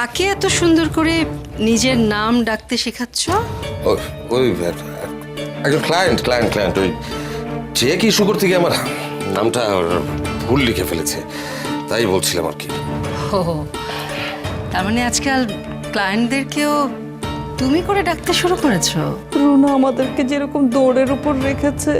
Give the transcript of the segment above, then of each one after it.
কাকে এত সুন্দর করে নিজের নাম ডাকতে শেখাচ্ছ? ওই ওই একজন ক্লায়েন্ট ক্লায়েন্ট ক্লায়েন্ট ওই চেক ইস্যু করতে গিয়ে আমার নামটা ভুল লিখে ফেলেছে তাই বলছিলাম আর কি। ও তার মানে আজকাল ক্লায়েন্টদেরকেও তুমি করে ডাকতে শুরু করেছ? রুনা আমাদেরকে যেরকম দৌড়ের উপর রেখেছে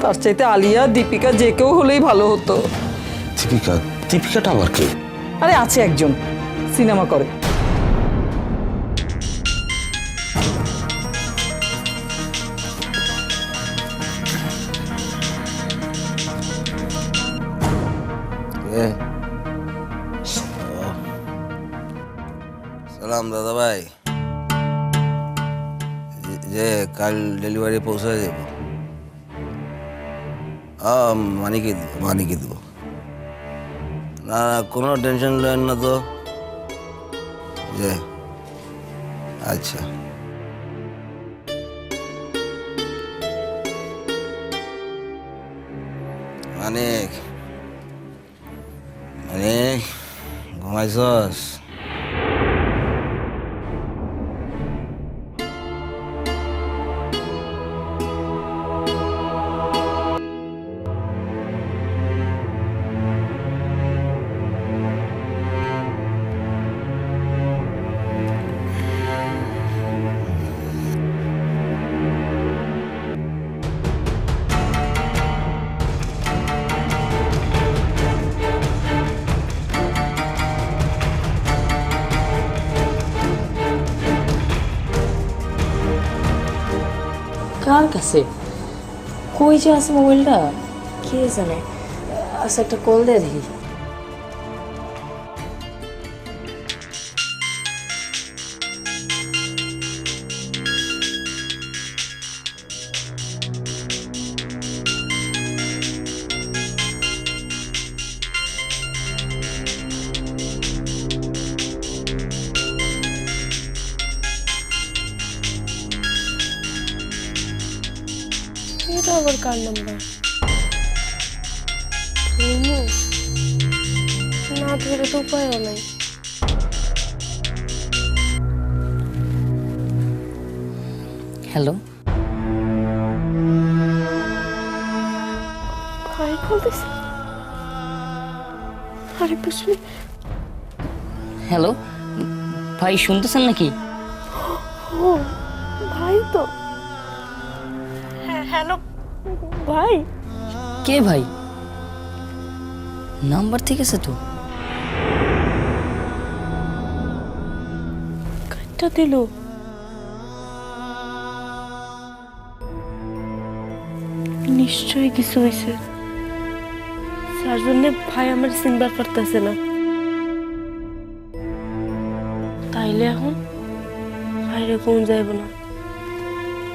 তার চাইতে আলিয়া দীপিকা যে কেউ হলেই ভালো হতো। দীপিকা দীপিকাটা আবার কি? আরে আছে একজন। সিনেমা করে। সালাম দাদা ভাই। যে কাল ডেলিভারি পৌঁছে দেব। মানিকে দিব মানিকে দিব। না, কোনো টেনশন নেন না তো। যে আচ্ছা মানিক মানিক ঘুমাইছস কাছে কই যে আছে মোবাইলটা? কে জানে আচ্ছা একটা কল দিয়ে দেখি। কার নাম্বার রুমু? না ধরে তো উপায়ও নাই। হ্যালো ভাই কল আরে বুঝলি হ্যালো ভাই শুনতেছেন নাকি? ও ভাই তো। হ্যাঁ হ্যালো। ভাই? কে ভাই? নাম্বার ঠিক আছে তো? কাটটা দিল। নিশ্চয়ই কিছু হয়েছে যার জন্য ভাই আমার চিনবার পারতেছে না। তাইলে এখন ভাইরে কোন যাইব না?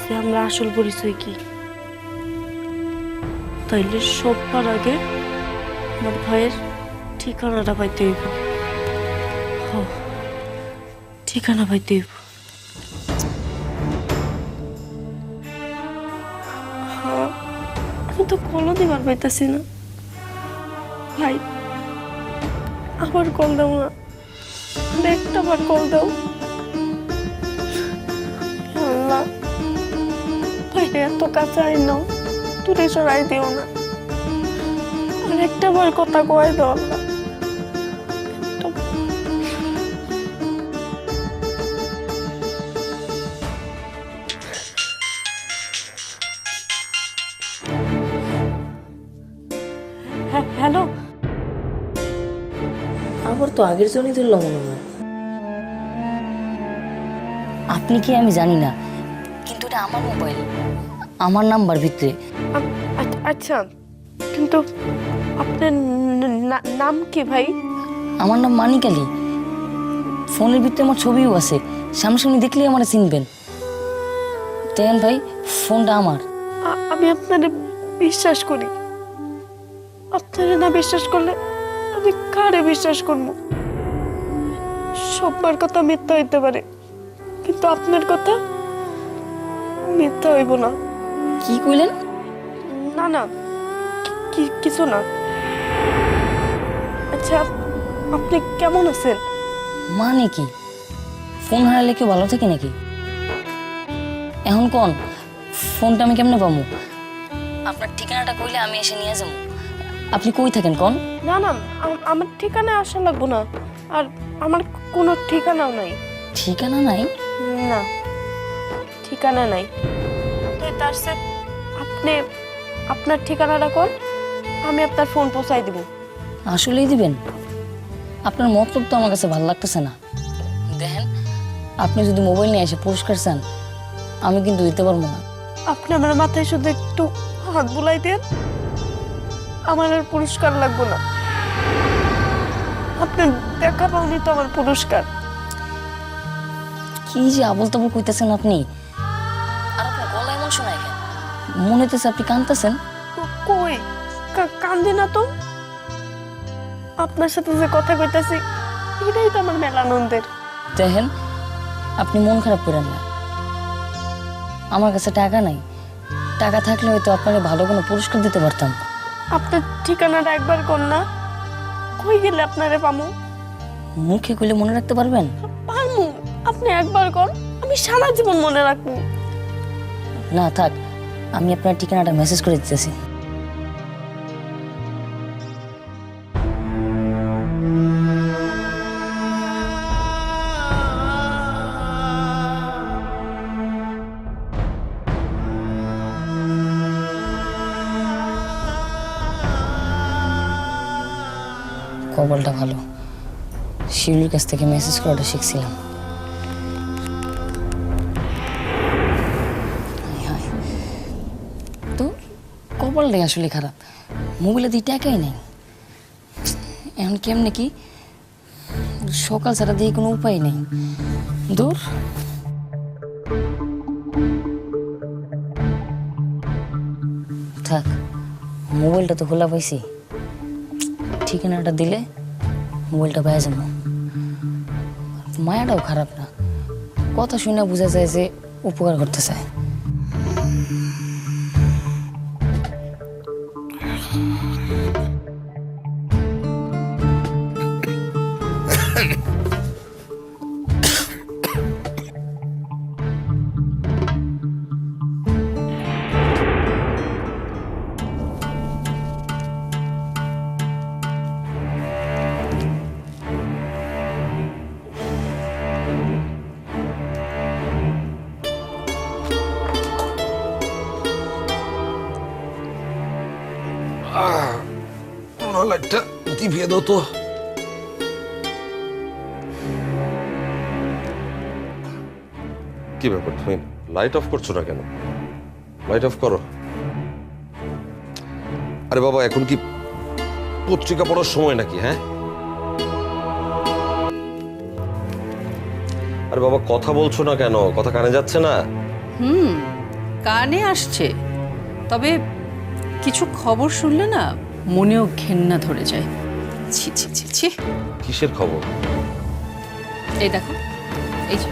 সে আমরা আসল পরিচয় কি? তাইলে সবার আগে আমার ভাইয়ের ঠিকানাটা পাইতে হইব। ঠিকানা পাইতে হইব। হ্যাঁ, আমি তো কলও দিবার পাইতাছি না। ভাই আবার কল দাও না। একটা বার কল দাও। আল্লাহ এত কাছে আই নাও। দূরে সরাই দিও না। আর একটা বার কথা কয় দাও আল্লাহ হ্যাঁ হ্যালো। আবার তো আগের জন্যই ধরল মনে হয়। আপনি কি আমি জানি না কিন্তু এটা আমার মোবাইল। আমার নাম্বার ভিতরে। আচ্ছা- কিন্তু আপনার নাম কি ভাই? আমার নাম মানিক আলী। ফোনের ভিতরে আমার ছবিও আছে। সামনাসামনি দেখলেই আমার চিনবেন। দেখেন ভাই ফোনটা আমার। আমি আপনার বিশ্বাস করি। আপনারা না বিশ্বাস করলে আমি কারে বিশ্বাস করব? সবার কথা মিথ্যা হইতে পারে কিন্তু আপনার কথা মিথ্যা হইব না। কি কইলেন? না না। কি- কিছু না। আচ্ছা আপনি কেমন আছেন? মানে কি? ফোন হারালে কেউ ভালো থাকে নাকি? এখন কোন? ফোনটা আমি কেমনে পাবো আপনার ঠিকানাটা কইলে আমি এসে নিয়ে যাব আপনি কই থাকেন কোন? না না আমার ঠিকানায় আসা লাগবো না। আর আমার কোনো ঠিকানাও নাই। ঠিকানা নাই? না ঠিকানা নাই। তো তার সে আপনি আপনার ঠিকানাটা কোন? আমি আপনার ফোন পৌঁছাই দিব। আসলেই দিবেন? আপনার মতলব তো আমার কাছে ভালো লাগতেছে না। দেখেন আপনি যদি মোবাইল নিয়ে এসে পুরস্কার চান আমি কিন্তু দিতে পারব না। আপনি আমার মাথায় শুধু একটু হাত বুলাই দেন। আমার আর পুরস্কার লাগবে না। আপনি দেখা পাওনি তো আমার পুরস্কার। কি যে আবল তাবল কইতেছেন আপনি? মনে হইতেছে আপনি কাঁদতেছেন। কই? কান্দে না তো? আপনার সাথে যে কথা কইতাছি এটাই তো আমার মেলা আনন্দের। দেখেন আপনি মন খারাপ করেন না। আমার কাছে টাকা নাই। টাকা থাকলে হয়তো আপনাকে ভালো কোনো পুরস্কার দিতে পারতাম। আপনার ঠিকানাটা একবার কোন না। কই গেলে আপনারে পামু? মুখে কইলে মনে রাখতে পারবেন? পামু। আপনি একবার কর আমি সারা জীবন মনে রাখব। না থাক। আমি আপনার ঠিকানাটা মেসেজ করে দিতেছি। কবলটা ভালো। শিউলির কাছ থেকে মেসেজ করাটা শিখছিলাম। কপালটাই আসলে খারাপ। মোবাইলে দিয়ে টাকাই নেই। এখন কেমনে কি? সকাল ছাড়া দিয়ে কোনো উপায় নেই। দূর। থাক মোবাইলটা তো খোলা পাইছি। ঠিকানাটা দিলে মোবাইলটা পেয়ে যাব। মায়াটাও খারাপ না। কথা শুনে বোঝা যায় যে উপকার করতে চায় দাও তো কি ব্যাপার তুমি লাইট অফ করছ না কেন? লাইট অফ করো। আরে বাবা এখন কি পত্রিকা পড়ার সময় নাকি হ্যাঁ? আরে বাবা কথা বলছো না কেন? কথা কানে যাচ্ছে না? হুম কানে আসছে। তবে কিছু খবর শুনলে না মনেও ঘেন্না ধরে যায়। ছি ছি ছি ছি। কিসের খবর? এই দেখো এই যে।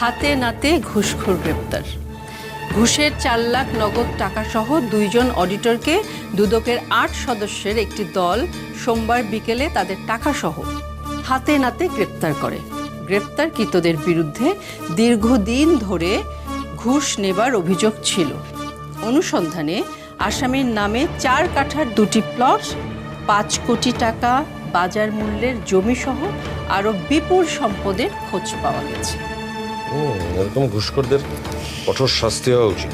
হাতে নাতে ঘুষখোর গ্রেপ্তার। ঘুষের চার লাখ নগদ টাকা সহ দুইজন অডিটরকে দুদকের আট সদস্যের একটি দল সোমবার বিকেলে তাদের টাকা সহ হাতে নাতে গ্রেপ্তার করে। গ্রেপ্তারকৃতদের বিরুদ্ধে দীর্ঘদিন ধরে ঘুষ নেবার অভিযোগ ছিল। অনুসন্ধানে আসামির নামে চার কাঠার দুটি প্লট পাঁচ কোটি টাকা বাজার মূল্যের জমিসহ আরও বিপুল সম্পদের খোঁজ পাওয়া গেছে। এরকম ঘুষখোরদের কঠোর শাস্তি হওয়া উচিত।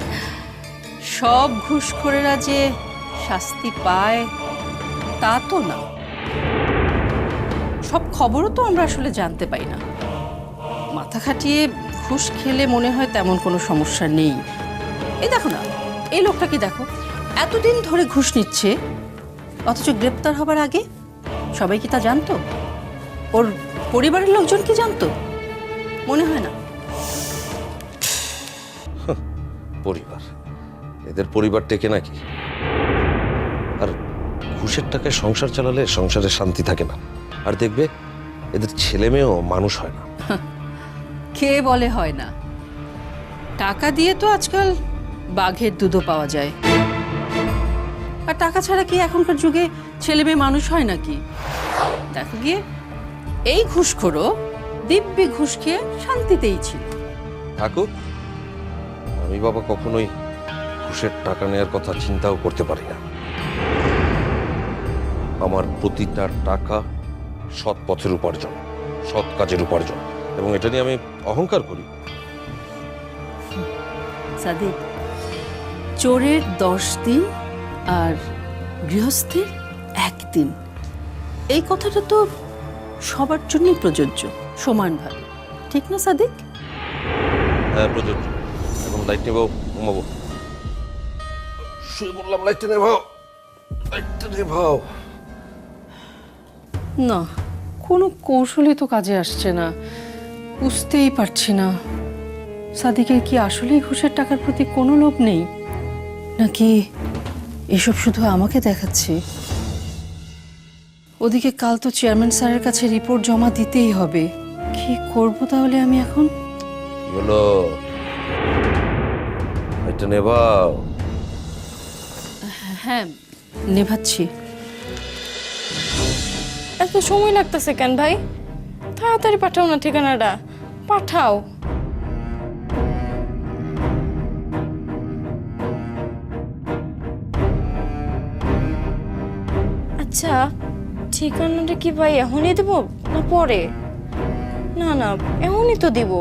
সব ঘুষখোরেরা যে শাস্তি পায় তা তো না। সব খবরও তো আমরা আসলে জানতে পাই না। মাথা খাটিয়ে ঘুষ খেলে মনে হয় তেমন কোনো সমস্যা নেই। এই দেখো না এই লোকটাকে দেখো? এতদিন ধরে ঘুষ নিচ্ছে অথচ গ্রেপ্তার হবার আগে? সবাই কি তা জানতো? ওর পরিবারের লোকজন কি জানতো? মনে হয় না। পরিবার। এদের পরিবার টেকে নাকি? আর ঘুষের টাকায় সংসার চালালে সংসারে শান্তি থাকে না। আর দেখবে এদের ছেলে মেয়েও মানুষ হয় না। কে বলে হয় না? টাকা দিয়ে তো আজকাল বাঘের দুধও পাওয়া যায়। আর টাকা ছাড়া কি এখনকার যুগে ছেলে মেয়ে মানুষ হয় নাকি? দেখো গিয়ে এই ঘুষখোরও দিব্যি ঘুষ খেয়ে শান্তিতেই ছিল। থাকুক আমি বাবা কখনোই ঘুষের টাকা নেওয়ার কথা চিন্তাও করতে পারি না। আমার প্রতিটা টাকা সৎ পথের উপার্জন সৎ কাজের উপার্জন এবং এটা নিয়ে আমি অহংকার করি। সাদিক চোরের দশ দিন আর গৃহস্থের একদিন। এই কথাটা তো সবার জন্যই প্রযোজ্য সমানভাবে। ঠিক না সাদিক? হ্যাঁ প্রযোজ্য। এখন লাইট নেবাও ঘুমাবো। শুয়ে বললাম লাইটটা নেভাও লাইটটা নেভাও না কোনো কৌশলই তো কাজে আসছে না। বুঝতেই পারছি না। সাদিকের কি আসলেই ঘুষের টাকার প্রতি কোনো লোভ নেই? নাকি এসব শুধু আমাকে দেখাচ্ছে। ওদিকে কাল তো চেয়ারম্যান স্যারের কাছে রিপোর্ট জমা দিতেই হবে। কি করব তাহলে আমি এখন? হলো লাইটটা নেভাও। হ্যাঁ নেভাচ্ছি। এত সময় লাগতেছে কেন ভাই? তাড়াতাড়ি পাঠাও না ঠিকানাটা। পাঠাও। আচ্ছা ঠিকানাটা কি ভাই এখনই দেব না পরে? না না, এখনই তো দিব।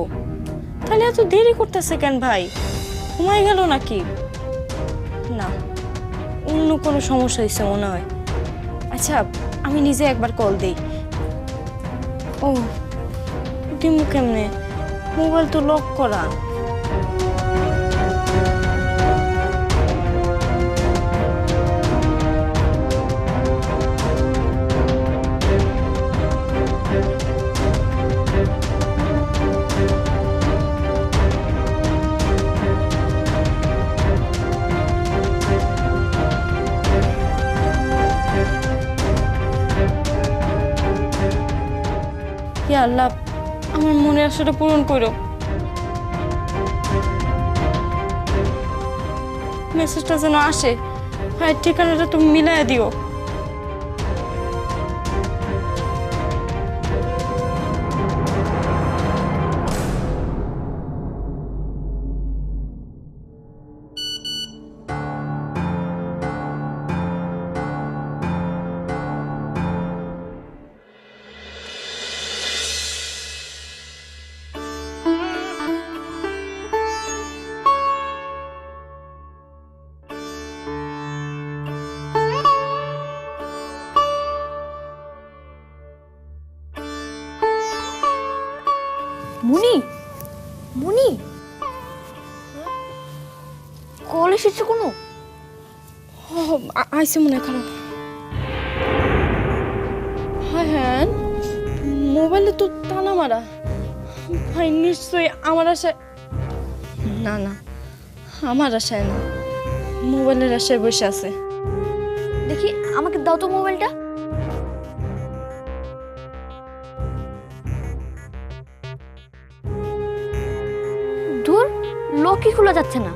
তাহলে এত দেরি করতেছে কেন ভাই? ঘুমাই গেল নাকি? না, অন্য কোনো সমস্যা হয়েছে মনে হয়। আচ্ছা আমি নিজে একবার কল দিই। ও, দিমু কেমনে? মোবাইল তো লক করা। আশাটা পূরণ করো। মেসেজটা যেন আসে। ভাইয়ের ঠিকানাটা তুমি মিলাই দিও। কল এসেছে কোনো? আইসে মনে হয় হ্যাঁ হ্যাঁ মোবাইলে তো তালা মারা। ভাই নিশ্চয়ই আমার আশায় না না আমার আশায় না। মোবাইলের আশায় বসে আছে। দেখি আমাকে দাও তো মোবাইলটা। ধুর লকই খোলা যাচ্ছে না।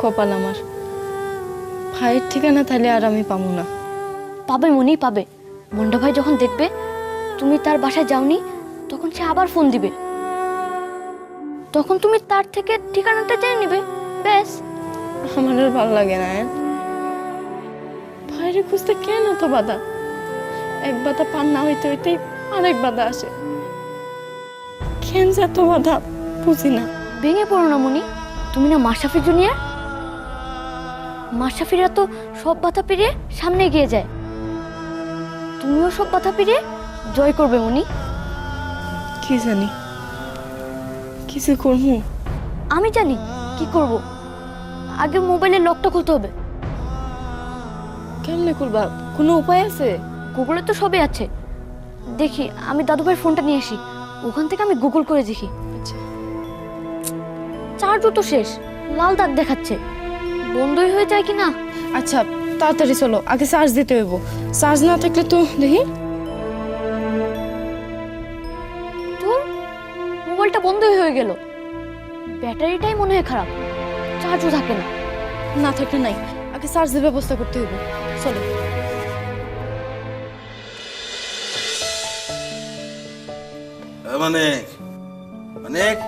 কপাল আমার। ভাইয়ের ঠিকানা তাহলে আর আমি পাবো না। পাবে মনেই পাবে। মন্ডা ভাই যখন দেখবে তুমি তার বাসায় যাওনি তখন সে আবার ফোন দিবে। তখন তুমি তার থেকে ঠিকানাটা জেনে নেবে। ব্যাস। আমার আর ভালো লাগে না এ। ভাইরে খুঁজতে কেন তো বাধা? এক বাধা পার না হইতে হইতেই আরেক বাধা আসে। কেন যে এত বাধা? বুঝি না। ভেঙে পড়ো না মনি। তুমি না মাশরাফি জুনিয়র? মাশরাফিরা তো সব বাধা পেরিয়ে সামনে এগিয়ে যায়। তুমিও সব বাধা পেরিয়ে জয় করবে মনি। কি জানি? কিছু করব আমি জানি কি করব। আগে মোবাইলের লকটা খুলতে হবে। কেমনে করবা কোনো উপায় আছে? গুগলে তো সবই আছে। দেখি আমি দাদু ভাইয়ের ফোনটা নিয়ে আসি। ওখান থেকে আমি গুগল করে দেখি। আচ্ছা। চার্জও তো শেষ। লাল দাগ দেখাচ্ছে। বন্ধই হয়ে যায় কি না আচ্ছা তাড়াতাড়ি চলো আগে চার্জ দিতে হইব। চার্জ না থাকলে তো দেখি। তোর মোবাইলটা বন্ধই হয়ে গেল। ব্যাটারিটাই মনে হয় খারাপ। চার্জও থাকে না। না থাকলে নাই। আগে চার্জের ব্যবস্থা করতে হইব। চলো। মানিক মানিক।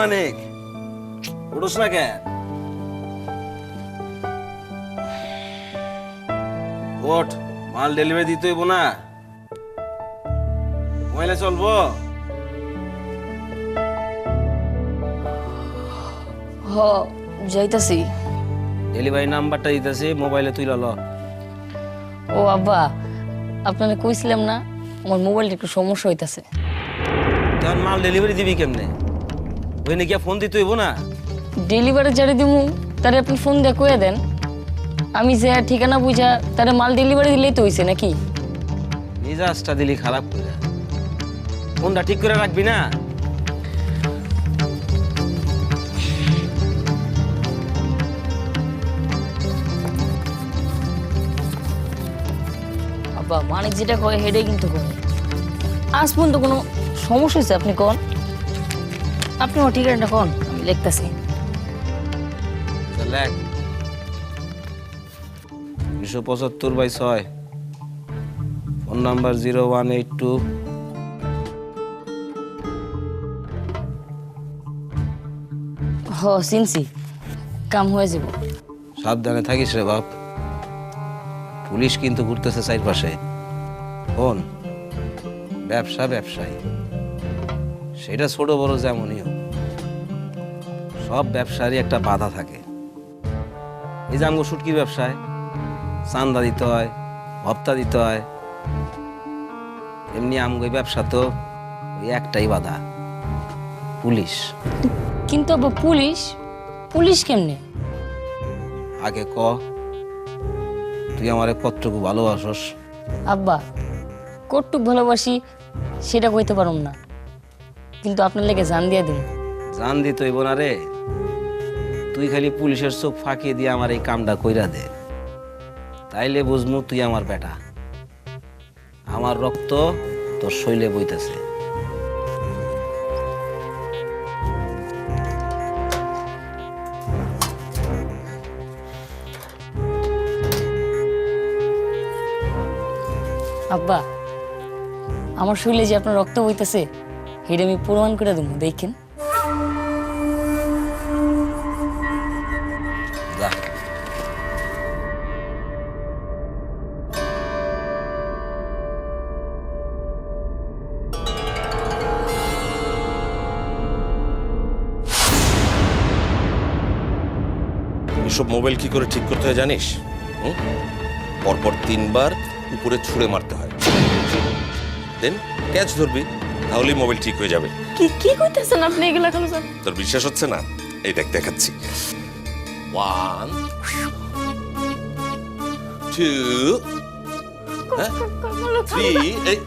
মানিক উঠোস না কেন? ওঠ মাল ডেলিভারি দিতে হইব না। মহিলা চলবো। হ যাইতাছি। ডেলিভারি নাম্বারটা দিতেছি মোবাইলে তুই ল। ও আব্বা আপনারা কইছিলাম না আমার মোবাইলটা একটু সমস্যা হইতাছে। তখন মাল ডেলিভারি দিবি কেমনে? ওই নাকি ফোন দিতে হইব না? ডেলিভারি যারে দিমু তারে আপনি ফোন দিয়ে কয়ে দেন। আমি যে ঠিকানা বুঝা তারে মাল ডেলিভারি দিলেই তো হইছে নাকি? মিজাজটা দিলি খারাপ করে ফোনটা ঠিক করে রাখবি না? আব্বা মানিক যেটা কয় হেডে কিন্তু কয়। আজ পর্যন্ত কোনো সমস্যা হয়েছে আপনি কন? আপনি আমার ঠিকানাটা কন? আমি লিখতেছি। লেখ। দুশো পঁচাত্তর বাই ছয়। Phone number zero one eight two. হ চিনছি। কাম হয়ে যাব। সাবধানে থাকিস রে বাপ। পুলিশ কিন্তু ঘুরতেছে চারপাশে। ফোন। ব্যবসা ব্যবসায়ী। সেটা ছোট বড় যেমনই হোক। সব ব্যবসারই একটা বাধা থাকে। এই যে আমগো শুটকির ব্যবসায়। চান্দা দিতে হয় ভত্তা দিতে হয়। এমনি আমগো ব্যবসা তো ওই একটাই বাধা পুলিশ। কিন্তু পুলিশ? পুলিশ কেমনে? আগে ক তুই আমারে কতটুকু ভালোবাসস? আব্বা কটুক ভালোবাসি সেটা কইতে পারুম না। কিন্তু আপনার লেগে জান দিয়ে দিন জান দিত না রে। তুই খালি পুলিশের চোখ ফাঁকি দিয়ে আমার এই কামটা কইরা দে। তাইলে বুঝমু তুই আমার বেটা। আমার রক্ত তোর শৈলে বইতেছে। আব্বা, আমার শরীরে যে আপনার রক্ত বইতেছে, এটা আমি প্রমাণ করে দেবো, দেখেন। মোবাইল কি করে ঠিক করতে হয় জানিস হুম? পরপর তিনবার উপরে ছুঁড়ে মারতে হয় দেন ক্যাচ ধরবি তাহলেই মোবাইল ঠিক হয়ে যাবে কি কি কইতেছেন আপনি এগুলা কেন স্যার তোর বিশ্বাস হচ্ছে না এই দেখ দেখাচ্ছি ওয়ান টু থ্রি এই এই